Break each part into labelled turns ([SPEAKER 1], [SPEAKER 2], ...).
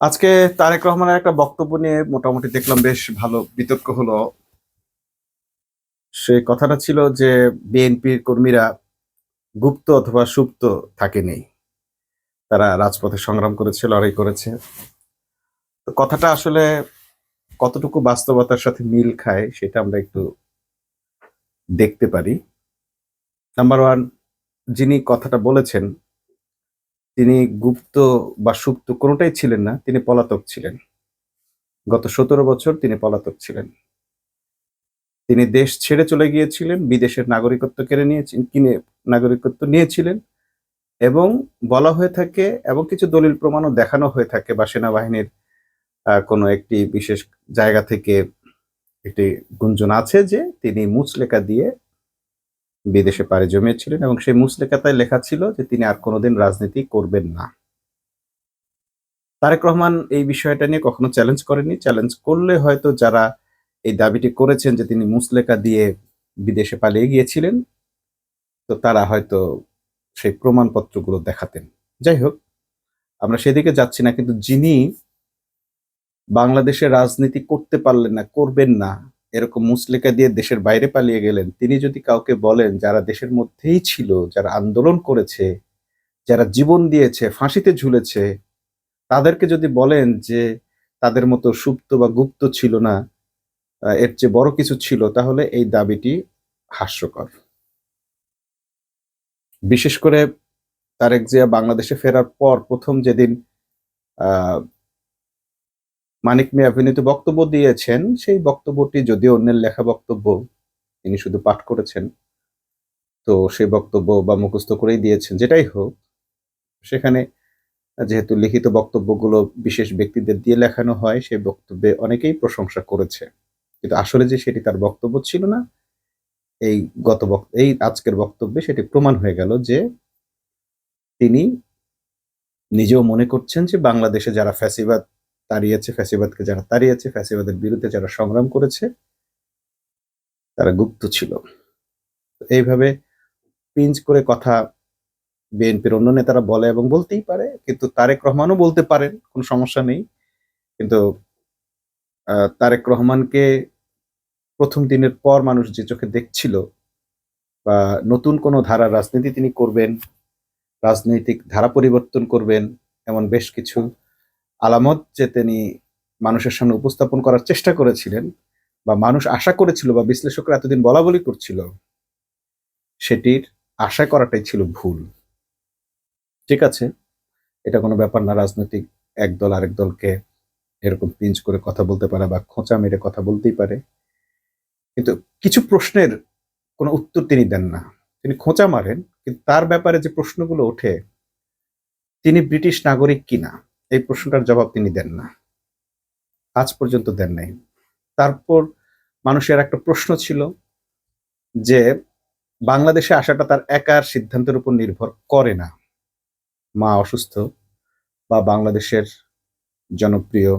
[SPEAKER 1] আজকে তারেক রহমানের একটা বক্তব্য নিয়ে মোটামুটি দেখলাম বেশ ভালো বিতর্ক হলো। সে কথাটা ছিল যে, বিএনপির কর্মীরা গুপ্ত অথবা সুপ্ত থাকেনি। তারা রাজপথে সংগ্রাম করেছে, লড়াই করেছে। তো কথাটা আসলে কতটুকু বাস্তবতার সাথে মিল খায় সেটা আমরা একটু দেখতে পারি। নাম্বার ওয়ান যিনি কথাটা বলেছেন তিনি গুপ্ত বা সুপ্ত কোনোটাই ছিলেন না, তিনি পলাতক ছিলেন। গত সতেরো বছর তিনি পলাতক ছিলেন। তিনি দেশ ছেড়ে চলে গিয়েছিলেন, বিদেশের নাগরিকত্ব কেড়ে নিয়েছেন, কিনে, নাগরিকত্ব নিয়েছিলেন এবং বলা হয়ে থাকে এবং কিছু দলিল প্রমাণও দেখানো হয়ে থাকে বা সেনাবাহিনীর কোনো একটি বিশেষ জায়গা থেকে একটি গুঞ্জন আছে যে তিনি মুচলেকা দিয়ে বিদেশে পাড়ি জমিয়েছিলেন এবং সেই মুসলেখাতায় লেখা ছিল যে তিনি আর কোনোদিন রাজনীতি করবেন না। তারেক রহমান এই বিষয়টা নিয়ে কখনো চ্যালেঞ্জ করেনি চ্যালেঞ্জ করলে হয়তো যারা এই দাবিটি করেছেন যে তিনি মুসলেকা দিয়ে বিদেশে পালিয়ে গিয়েছিলেন, তো তারা হয়তো সেই প্রমাণপত্রগুলো দেখাতেন। যাই হোক, আমরা সেদিকে যাচ্ছি না, কিন্তু যিনি বাংলাদেশে রাজনীতি করতে পারলেন না, করবেন না এরকম মুসলিকা দিয়ে দেশের বাইরে পালিয়ে গেলেন, তিনি যদি কাউকে বলেন যারা দেশের মধ্যেই ছিল, যারা আন্দোলন করেছে, যারা জীবন দিয়েছে, ফাঁসিতে ঝুলেছে, তাদেরকে যদি বলেন যে তাদের মতো সুপ্ত বা গুপ্ত ছিল না এর চেয়ে বড় কিছু ছিল, তাহলে এই দাবিটি হাস্যকর। বিশেষ করে তারেক জিয়া বাংলাদেশে ফেরার পর প্রথম যেদিন মানিক মিয়া অভিনীত বক্তব্য দিয়েছেন, সেই বক্তব্যটি যদিও অন্যের লেখা বক্তব্য তিনি শুধু পাঠ করেছেন, তো সেই বক্তব্য বা মুখস্থ করেই দিয়েছেন। যেটাই হোক, সেখানে যেহেতু লিখিত বক্তব্যগুলো বিশেষ ব্যক্তিদের দিয়ে লেখানো হয়, সেই বক্তব্যে অনেকেই প্রশংসা করেছে। কিন্তু আসলে যে সেটি তার বক্তব্য ছিল না, এই গত এই আজকের বক্তব্যে সেটি প্রমাণ হয়ে গেল যে তিনি নিজেও মনে করছেন যে বাংলাদেশে যারা ফ্যাসিবাদ তাড়িয়েছে ফ্যাসিবাদকে, যারা তাড়িয়েছে ফ্যাসিবাদের বিরুদ্ধে যারা সংগ্রাম করেছে, তারা গুপ্ত ছিল। এইভাবে পিঞ্চ করে কথা বিএনপির অন্য নেতারা বলে এবং বলতেই পারে, কিন্তু তারেক রহমানও বলতে পারেন, কোনো সমস্যা নেই। কিন্তু তারেক রহমানকে প্রথম দিনের পর মানুষ যে চোখে দেখছিল বা নতুন কোনো ধারা রাজনীতি তিনি করবেন, রাজনৈতিক ধারা পরিবর্তন করবেন, এমন বেশ কিছু আলামত যে তিনি মানুষের সামনে উপস্থাপন করার চেষ্টা করেছিলেন বা মানুষ আশা করেছিল বা বিশ্লেষকরা এতদিন বলা বলি করছিল, সেটির আশা করাটাই ছিল ভুল। ঠিক আছে, এটা কোনো ব্যাপার না, রাজনৈতিক এক দল আরেক দলকে এরকম পিঞ্চ করে কথা বলতে পারে বা খোঁচা মেরে কথা বলতেই পারে। কিন্তু কিছু প্রশ্নের কোনো উত্তর তিনি দেন না। তিনি খোঁচা মারেন, কিন্তু তার ব্যাপারে যে প্রশ্নগুলো ওঠে, তিনি ব্রিটিশ নাগরিক কিনা? এই প্রশ্নটার জবাব তিনি দেন না। আজ পর্যন্ত দেন নাই। তারপর মানুষের একটা প্রশ্ন ছিল যে, বাংলাদেশে আসাটা তার একার সিদ্ধান্তের উপর নির্ভর করে না। মা অসুস্থ বা বাংলাদেশের জনপ্রিয়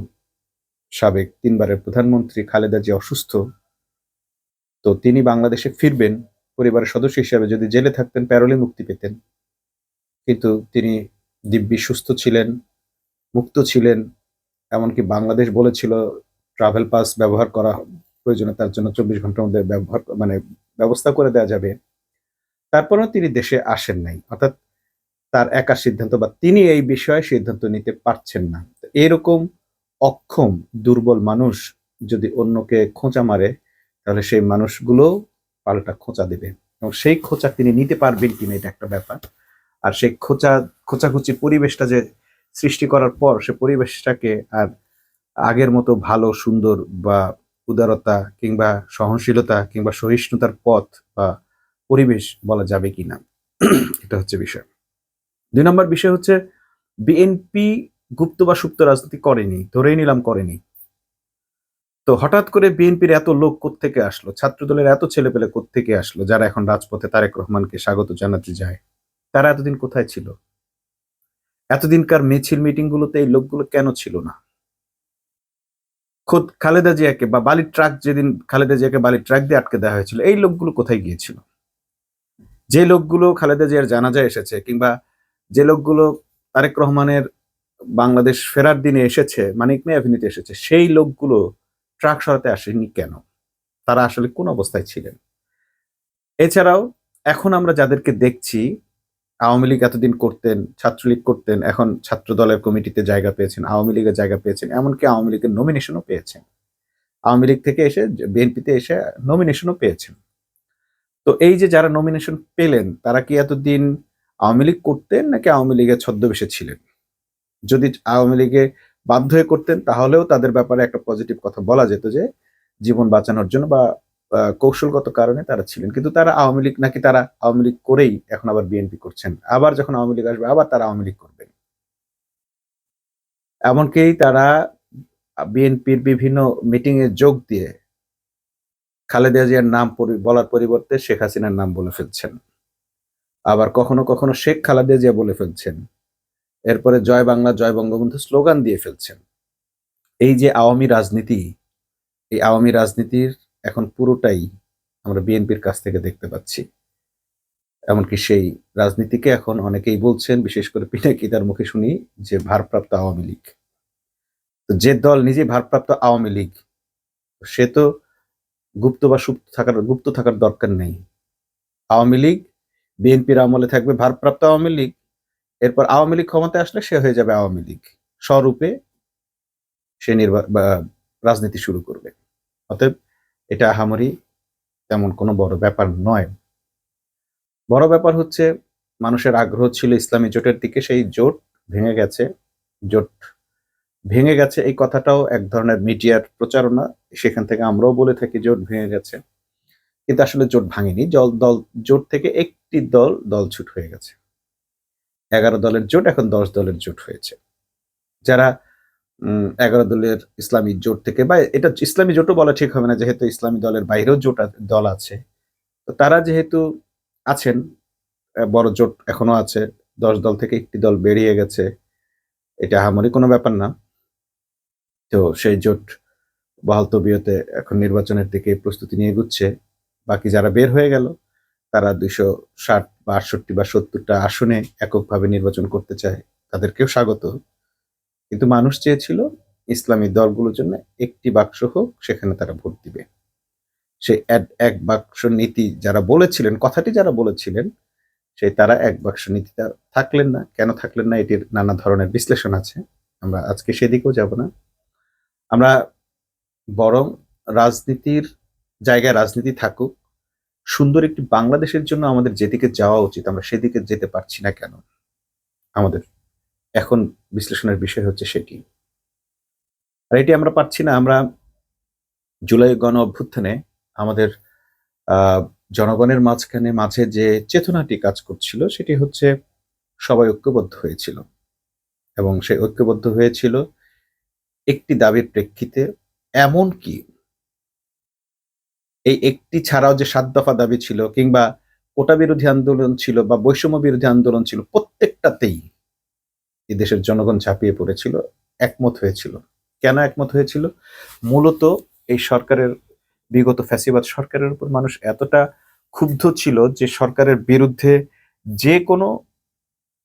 [SPEAKER 1] সাবেক তিনবারের প্রধানমন্ত্রী খালেদা জিয়া অসুস্থ, তো তিনি বাংলাদেশে ফিরবেন, পরিবারের সদস্য হিসেবে যদি জেলে থাকতেন, প্যারোলে মুক্তি পেতেন। কিন্তু তিনি দিব্যি সুস্থ ছিলেন মুক্ত ছিলেন, এমনকি বাংলাদেশ বলেছিল ট্রাভেল পাস ব্যবহার করা প্রয়োজনে তার জন্য চব্বিশ ঘণ্টার মধ্যে ব্যবহার মানে ব্যবস্থা করে দেওয়া যাবে। তারপরেও তিনি দেশে আসেন নাই, অর্থাৎ তার একা সিদ্ধান্ত বা তিনি এই বিষয়ে সিদ্ধান্ত নিতে পারছেন না। এরকম অক্ষম, দুর্বল মানুষ যদি অন্যকে খোঁচা মারে, তাহলে সেই মানুষগুলো পাল্টা খোঁচা দেবে। এবং সেই খোঁচা তিনি নিতে পারবেন কিনা এটা একটা ব্যাপার। আর সেই খোঁচা, খোঁচাখুচি পরিবেশটা যে সৃষ্টি করার পর সে পরিবেশটাকে আর আগের মতো ভালো, সুন্দর বা উদারতা কিংবা সহনশীলতা কিংবা সহিষ্ণুতার পথ বা পরিবেশ বলা যাবে কিনা। এটা হচ্ছে বিষয়। দুই নম্বর বিষয় হচ্ছে, বিএনপি গুপ্ত বা সুপ্ত রাজনীতি করেনি, ধরেই নিলাম করেনি। তো হঠাৎ করে বিএনপির এত লোক কোত্থেকে আসলো? ছাত্রদলের এত ছেলেপেলে কোত্থেকে আসলো? যারা এখন রাজপথে তারেক রহমানকে স্বাগত জানাতে যায়, তারা এতদিন কোথায় ছিল? এতদিনকার মিছিল মিটিং গুলোতে এই লোকগুলো কেন ছিল না? খোদ খালেদা জিয়াকে বা বালির ট্রাক যেদিন খালেদা জিয়াকে বালির ট্রাক দিয়ে আটকে দেওয়া হয়েছিল, এই লোকগুলো কোথায় গিয়েছিল? যে লোকগুলো খালেদা জিয়ার জানাজা এসেছে কিংবা যে লোকগুলো তারেক রহমানের বাংলাদেশ ফেরার দিনে এসেছে, মানিক মে অ্যাভিনিউতে এসেছে, সেই লোকগুলো ট্রাক সরাতে আসেনি কেন? তারা আসলে কোন অবস্থায় ছিলেন? এছাড়াও এখন আমরা যাদেরকে দেখছি আওয়ামী লীগ এতদিন করতেন, ছাত্রলীগ করতেন, এখন ছাত্র দলের কমিটিতে জায়গা পেয়েছেন, আওয়ামী লীগের জায়গা পেয়েছেন, এমনকি আওয়ামী লীগের নমিনেশনও পেয়েছেন। আওয়ামী লীগ থেকে এসে বিএনপিতে এসে নমিনেশনও পেয়েছেন। তো এই যে যারা নমিনেশন পেলেন, তারা কি এতদিন আওয়ামী লীগ করতেন নাকি আওয়ামী লীগের ছদ্মবেশে ছিলেন? যদি আওয়ামী লীগে বাধ্য হয়ে করতেন, তাহলেও তাদের ব্যাপারে একটা পজিটিভ কথা বলা যেত যে জীবন বাঁচানোর জন্য বা কৌশলগত কারণে তারা ছিলেন। কিন্তু তারা আওয়ামী লীগ নাকি তারা আওয়ামী লীগ করেই এখন আবার বিএনপি করছেন। আবার যখন আওয়ামী লীগ আসবে, আবার তারা আওয়ামী লীগ করবেন। এমনকি তারা বিএনপির বিভিন্ন মিটিং এ যোগ দিয়ে খালেদা জিয়ার নাম বলার পরিবর্তে শেখ হাসিনার নাম বলে ফেলছেন। আবার কখনো কখনো শেখ খালেদা জিয়া বলে ফেলছেন। এরপরে জয় বাংলা, জয় বঙ্গবন্ধু স্লোগান দিয়ে ফেলছেন। এই যে আওয়ামী রাজনীতি, এই আওয়ামী রাজনীতির এখন পুরোটাই আমরা বিএনপির কাছ থেকে দেখতে পাচ্ছি। এমনকি সেই রাজনীতিকে এখন অনেকেই বলছেন, বিশেষ করে পিনাকি তার মুখে শুনি, যে ভারপ্রাপ্ত আওয়ামী লীগ। যে দল নিজে ভারপ্রাপ্ত আওয়ামী লীগ, সে তো গুপ্ত বা সুপ্ত থাকার, গুপ্ত থাকার দরকার নেই। আওয়ামী লীগ, বিএনপির আমলে থাকবে ভারপ্রাপ্ত আওয়ামী লীগ, এরপর আওয়ামী লীগ ক্ষমতায় আসলে সে হয়ে যাবে আওয়ামী লীগ। স্বরূপে সে নির্বা রাজনীতি শুরু করবে। অতএব এটা আহামরি তেমন কোনো বড় ব্যাপার নয়। বড় ব্যাপার হচ্ছে মানুষের আগ্রহ ছিল ইসলামী জোটের দিকে, সেই জোট ভেঙে গেছে। জোট ভেঙে গেছে এই কথাটাও এক ধরনের মিডিয়ার প্রচারণা। সেখান থেকে আমরাও বলে থাকি জোট ভেঙে গেছে। কিন্তু আসলে জোট ভাঙেনি। জল, দল, জোট থেকে একটি দল দল ছুট হয়ে গেছে। এগারো দলের জোট, এখন দশ দলের জোট হয়েছে। যারা এগারো দলের ইসলামী জোট থেকে, বা এটা ইসলামী জোটও বলা ঠিক হবে না, যেহেতু ইসলামী দলের বাইরেও জোট দল আছে। তো তারা যেহেতু আছেন বড় জোট এখনও আছে, দশ দল থেকে একটি দল বেরিয়ে গেছে, এটা আহামরি কোনো ব্যাপার না। তো সেই জোট বহাল তবিয়তে এখন নির্বাচনের দিকে প্রস্তুতি নিয়ে এগুচ্ছে। বাকি যারা বের হয়ে গেল, তারা দুইশো ষাট বা আটষট্টি বা সত্তরটা আসনে এককভাবে নির্বাচন করতে চায়, তাদেরকেও স্বাগত। কিন্তু মানুষ চেয়েছিল ইসলামী দলগুলোর জন্য একটি বাক্স হোক, সেখানে তারা ভোট দিবে। সে এক- বাক্স নীতি যারা বলেছিলেন, কথাটি যারা বলেছিলেন সেই তারা এক বাক্স নীতিটা থাকলেন না। কেন থাকলেন না? এটির নানা ধরনের বিশ্লেষণ আছে। আমরা আজকে সেদিকেও যাব না। আমরা বরং রাজনীতির জায়গায় রাজনীতি থাকুক। সুন্দর একটি বাংলাদেশের জন্য আমাদের যেদিকে যাওয়া উচিত, আমরা সেদিকে যেতে পারছি না কেন? আমাদের এখন বিশ্লেষণের বিষয় হচ্ছে সেটি আর এটি আমরা পাচ্ছি না, আমরা জুলাই গণ অভ্যুত্থানে আমাদের জনগণের মাঝখানে, মাঝে যে চেতনাটি কাজ করছিল, সেটি হচ্ছে সবাই ঐক্যবদ্ধ হয়েছিল। এবং সেই ঐক্যবদ্ধ হয়েছিল একটি দাবির প্রেক্ষিতে, এমন কি? এই একটি ছাড়াও যে সাত দফা দাবি ছিল, কিংবা কোটা বিরোধী আন্দোলন ছিল বা বৈষম্য বিরোধী আন্দোলন ছিল, প্রত্যেকটাতেই এই দেশের জনগণ ঝাঁপিয়ে পড়েছিল, একমত হয়েছিল। কেন একমত হয়েছিল? মূলত এই সরকারের, বিগত ফ্যাসিবাদ সরকারের উপর মানুষ এতটা ক্ষুব্ধ ছিল যে সরকারের বিরুদ্ধে যে কোনো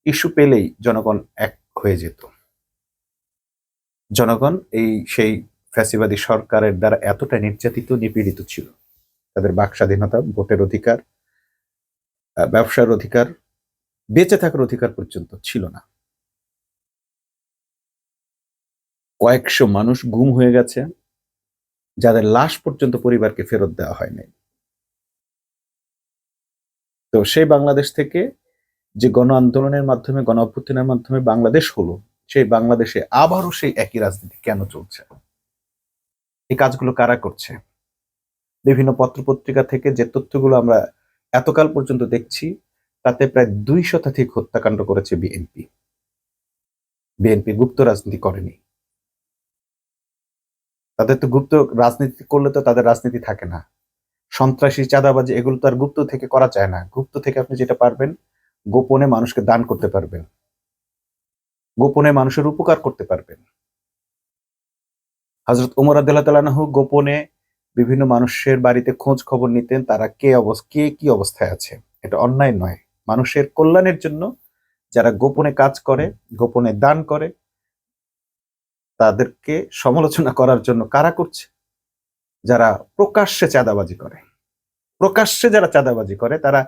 [SPEAKER 1] ইস্যু পেলেই জনগণ এক হয়ে যেত। জনগণ এই সেই ফ্যাসিবাদী সরকারের দ্বারা এতটা নির্যাতিত, নিপীড়িত ছিল। তাদের বাক স্বাধীনতা, ভোটের অধিকার ব্যবসার অধিকার, বেঁচে থাকার অধিকার পর্যন্ত ছিল না। কয়েকশো মানুষ গুম হয়ে গেছে, যাদের লাশ পর্যন্ত পরিবারকে ফেরত দেওয়া হয়নি তো সেই বাংলাদেশ থেকে যে গণ আন্দোলনের মাধ্যমে, গণ অভ্যুত্থানের মাধ্যমে বাংলাদেশ হলো, সেই বাংলাদেশে আবারও সেই একই রাজনীতি কেন চলছে? এই কাজগুলো কারা করছে? বিভিন্ন পত্রপত্রিকা থেকে যে তথ্যগুলো আমরা এতকাল পর্যন্ত দেখছি, তাতে প্রায় দুই শতাধিক হত্যাকাণ্ড করেছে বিএনপি। বিএনপি গুপ্ত রাজনীতি করেনি। তাদের তো গুপ্ত রাজনীতি করলে তো তাদের রাজনীতি থাকে না। সন্ত্রাসী, চাঁদাবাজি, এগুলো তো আর গুপ্ত থেকে করা যায় না। গুপ্ত থেকে আপনি যেটা পারবেন, গোপনে মানুষকে দান করতে পারবেন। গোপনে মানুষের উপকার করতে পারবেন। হজরত উমর আদাল্লাহ গোপনে বিভিন্ন মানুষের বাড়িতে খোঁজ খবর নিতেন, তারা কে অবস্থা, কে কি অবস্থায় আছে। এটা অন্যায় নয়। মানুষের কল্যাণের জন্য যারা গোপনে কাজ করে, গোপনে দান করে তাদেরকে সমালোচনা করার জন্য কারা করছে? যারা প্রকাশ্যে চাঁদাবাজি করে। প্রকাশ্যে যারা চাঁদাবাজি করে, তারা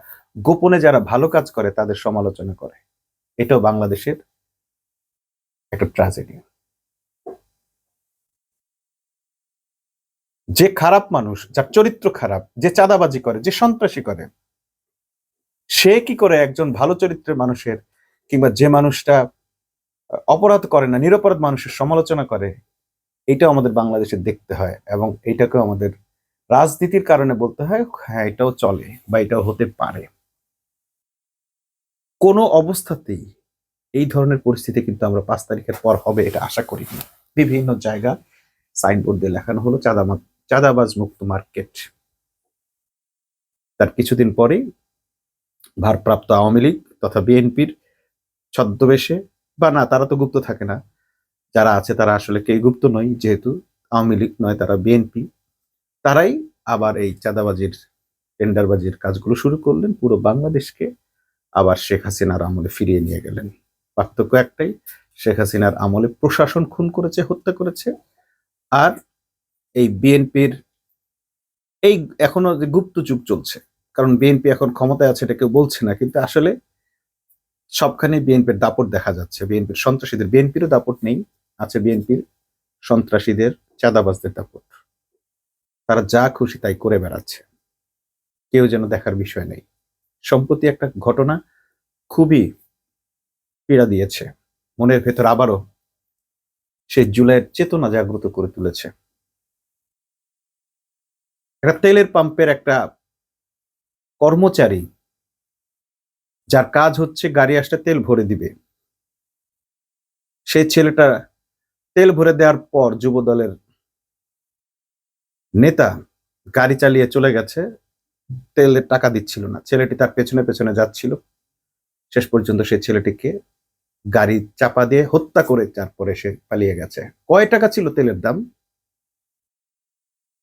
[SPEAKER 1] গোপনে যারা ভালো কাজ করে, তাদের সমালোচনা করে। এটাও বাংলাদেশের একটা ট্র্যাজেডি যে খারাপ মানুষ, যার চরিত্র খারাপ, যে চাঁদাবাজি করে, যে সন্ত্রাসী করে, সে কি করে একজন ভালো চরিত্রের মানুষের কিংবা যে মানুষটা অপরাধ করে না, নিরপরাধ মানুষের সমালোচনা করে, এটাও আমাদের বাংলাদেশে দেখতে হয় এবং এটাকেও আমাদের রাজনীতির কারণে বলতে হয় হ্যাঁ এটাও চলে বা এটাও হতে পারে। কোনো অবস্থাতেই এই ধরনের পরিস্থিতি কিন্তু আমরা পাঁচ তারিখের পর হবে এটা আশা করি বিভিন্ন জায়গা সাইনবোর্ড দিয়ে লেখানো হলো, চাঁদামা চাঁদাবাজ মুক্ত মার্কেট। তার কিছুদিন পরেই ভারপ্রাপ্ত আওয়ামী লীগ তথা বিএনপির ছদ্মবেশে বা না, তারা তো গুপ্ত থাকে না। যারা আছে তারা আসলে কেউ গুপ্ত নয় যেহেতু আওয়ামী লীগ নয়, তারা বিএনপি। তারাই আবার এই চাঁদাবাজির, টেন্ডারবাজির কাজগুলো শুরু করলেন, পুরো বাংলাদেশকে আবার শেখ হাসিনার আমলে ফিরিয়ে নিয়ে গেলেন। পার্থক্য একটাই, শেখ হাসিনার আমলে প্রশাসন খুন করেছে, হত্যা করেছে, আর এই বিএনপির এই এখনও যে গুপ্ত যুগ চলছে, কারণ বিএনপি এখন ক্ষমতায় আছে এটা কেউ বলছে না, কিন্তু আসলে সবখানে বিএনপির দাপট দেখা যাচ্ছে। বিএনপির সন্ত্রাসীদের, বিএনপিরও দাপট নেই, আছে বিএনপির সন্ত্রাসীদের, চাঁদাবাজদের দাপট। তারা যা খুশি তাই করে বেড়াচ্ছে। কেউ যেন দেখার বিষয় নেই। সম্প্রতি একটা ঘটনা খুবই পীড়া দিয়েছে। মনের ভেতর আবারও সেই জুলাইয়ের চেতনা জাগ্রত করে তুলেছে। একটা তেলের পাম্পের একটা কর্মচারী যার কাজ হচ্ছে গাড়ি আসতে তেল ভরে দিবে। সেই ছেলেটা তেল ভরে দেওয়ার পর যুব দলের নেতা গাড়ি চালিয়ে চলে গেছে তেলের টাকা দিচ্ছিল না। ছেলেটি তার পেছনে পেছনে যাচ্ছিল। শেষ পর্যন্ত সেই ছেলেটিকে গাড়ি চাপা দিয়ে হত্যা করে তারপরে সে পালিয়ে গেছে। কয় টাকা ছিল তেলের দাম?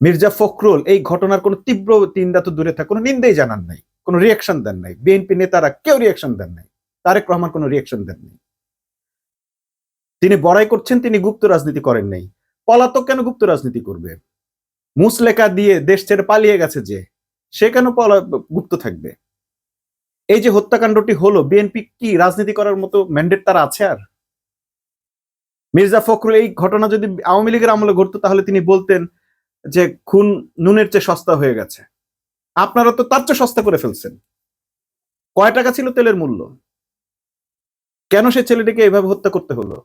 [SPEAKER 1] মির্জা ফখরুল, এই ঘটনার কোনো তীব্র নিন্দা তো দূরে থাক কোনো নিন্দাই জানান নাই। কোনো রিয়াকশন দেন নাই। বিএনপি নেতারা কেউ রিয়াকশন দেন নাই। তারেক রহমান কোনো রিয়াকশন দেন নাই। তিনি বড়াই করছেন, তিনি গুপ্ত রাজনীতি করেন নাই। পলাতক কেন গুপ্ত রাজনীতি করবে? মুসলেকা দিয়ে দেশ ছেড়ে পালিয়ে গেছে যে, সে কেন গুপ্ত থাকবে? এই যে হত্যাকাণ্ডটি হলো বিএনপি কি রাজনীতি করার মতো ম্যান্ডেট তার আছে আর? মির্জা ফখরুল, এই ঘটনা যদি আওয়ামী লীগের আমলে ঘটতো, তাহলে তিনি বলতেন যে খুন নুনের চেয়ে সস্তা হয়ে গেছে। আপনারা তো তার চেয়ে সস্তা করে ফেলছেন। কয় টাকা ছিল তেলের মূল্য? কেন সে ছেলেটিকে এভাবে হত্যা করতে হলো?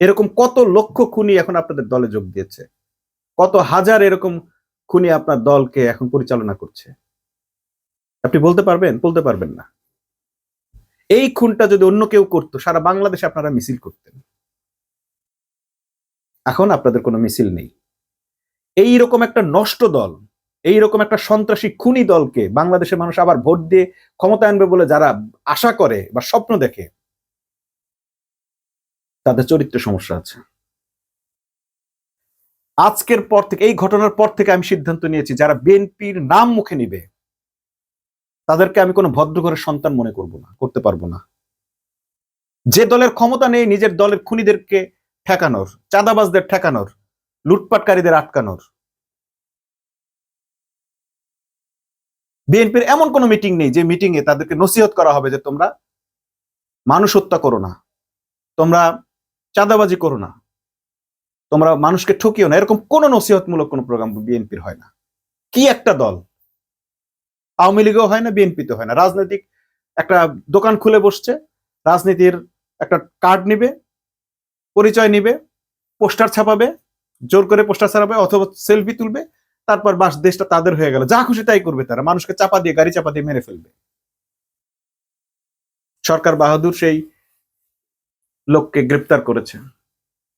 [SPEAKER 1] এরকম কত লক্ষ খুনি এখন আপনাদের দলে যোগ দিয়েছে? কত হাজার এরকম খুনি আপনার দলকে এখন পরিচালনা করছে? আপনি বলতে পারবেন? বলতে পারবেন না। এই খুনটা যদি অন্য কেউ করতো, সারা বাংলাদেশে আপনারা মিছিল করতেন। এখন আপনাদের কোনো মিছিল নেই। এই রকম একটা নষ্ট দল এই রকম একটা সন্ত্রাসী খুনি দলকে বাংলাদেশের মানুষ আবার ভোট দিয়ে ক্ষমতা আনবে বলে যারা আশা করে বা স্বপ্ন দেখে, তাদের চরিত্রে সমস্যা আছে। আজকের পর থেকে, এই ঘটনার পর থেকে আমি সিদ্ধান্ত নিয়েছি, যারা বিএনপির নাম মুখে নিবে, তাদেরকে আমি কোনো ভদ্র ঘরের সন্তান মনে করব না, করতে পারব না। যে দলের ক্ষমতা নেই, নিজের দলের খুনিদেরকে ঠেকানোর, চাঁদাবাজদের ঠেকানোর, লুটপাটকারীদের আটকানোর। বিএনপির এমন কোনো মিটিং নেই যে মিটিং এ তাদেরকে নসিহত করা হবে যে তোমরা মানুষ হত্যা করো না, তোমরা চাঁদাবাজি করো না, তোমরা মানুষকে ঠকিও না। এরকম কোন নসিহতমূলক কোনো প্রোগ্রাম বিএনপির হয় না। কি একটা দল? আওয়ামী লীগও হয় না বিএনপিতে হয় না। রাজনৈতিক একটা দোকান খুলে বসছে, রাজনীতির একটা কার্ড নিবে, পরিচয় নিবে, পোস্টার ছাপাবে, জোর করে পোস্টার ছাপাবে, অথবা সেলফি তুলবে তারপর বাস দেশটা তাদের হয়ে গেল। যা খুশি তাই করবে তারা। মানুষকে চাপা দিয়ে, গাড়ি চাপা দিয়ে মেরে ফেলবে। সরকার বাহাদুর সেই লোককে গ্রেপ্তার করেছে।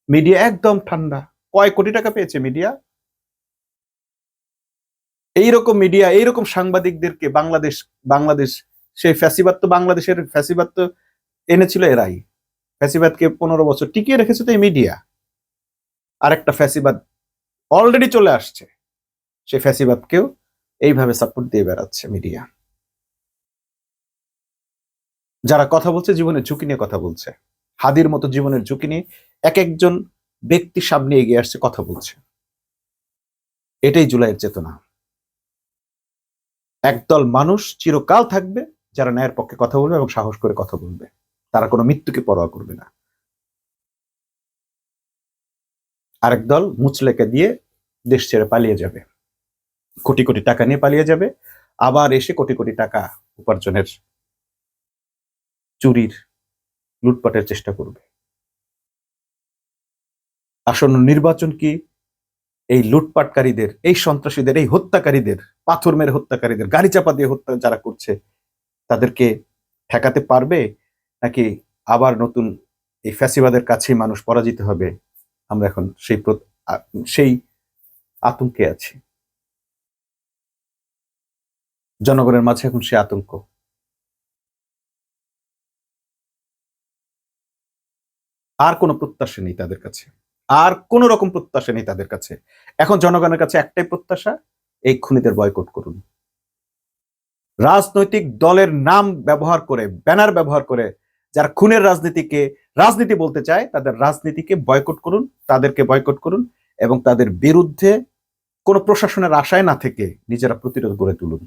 [SPEAKER 1] মিডিয়া একদম ঠান্ডা। কয় কোটি টাকা পেয়েছে মিডিয়া? এইরকম মিডিয়া, এইরকম সাংবাদিকদেরকে বাংলাদেশ বাংলাদেশ, সেই ফ্যাসিবাদ তো বাংলাদেশের ফ্যাসিবাদ তো এনেছিল এরাই। ফ্যাসিবাদকে পনেরো বছর টিকিয়ে রেখেছে তো এই মিডিয়া। আরেকটা ফ্যাসিবাদ অলরেডি চলে আসছে। সেই ফ্যাসিবাদকেও এইভাবে সাপোর্ট দিয়ে বেড়াচ্ছে মিডিয়া যারা কথা বলছে, জীবনের ঝুঁকি নিয়ে কথা বলছে। হাদির মতো জীবনের ঝুঁকি নিয়ে এক একজন ব্যক্তি সামনে এগিয়ে আসছে, কথা বলছে। এটাই জুলাইয়ের চেতনা। একদল মানুষ চিরকাল থাকবে যারা ন্যায়ের পক্ষে কথা বলবে এবং সাহস করে কথা বলবে। তারা কোনো মৃত্যুকে পরোয়া করবে না। আরেক দল মুচলেকে দিয়ে দেশ ছেড়ে পালিয়ে যাবে। কোটি কোটি টাকা নিয়ে পালিয়ে যাবে, আবার এসে কোটি কোটি টাকা উপার্জনের চুরির লুটপাটের চেষ্টা করবে। আসন্ন নির্বাচন কি এই লুটপাটকারীদের, এই সন্ত্রাসীদের, এই হত্যাকারীদের, পাথর মেরে হত্যাকারীদের, গাড়ি চাপা দিয়ে হত্যা যারা করছে, তাদেরকে ঠেকাতে পারবে? নাকি আবার নতুন এই ফ্যাসিবাদের কাছেই মানুষ পরাজিত হবে? আমরা এখন সেই সেই আতঙ্কে আছি। জনগণের মাঝে এখন সে আতঙ্ক। আর কোনো প্রত্যাশা নেই তাদের কাছে। আর কোন রকম প্রত্যাশা নেই তাদের কাছে। এখন জনগণের কাছে একটাই প্রত্যাশা, এই খুনিদের বয়কট করুন। রাজনৈতিক দলের নাম ব্যবহার করে, ব্যানার ব্যবহার করে, যারা খুনের রাজনীতিকে, রাজনীতি বলতে চায়, তাদের রাজনীতিকে বয়কট করুন, তাদেরকে বয়কট করুন এবং তাদের বিরুদ্ধে কোনো প্রশাসনের আশায় না থেকে নিজেরা প্রতিরোধ গড়ে তুলুন।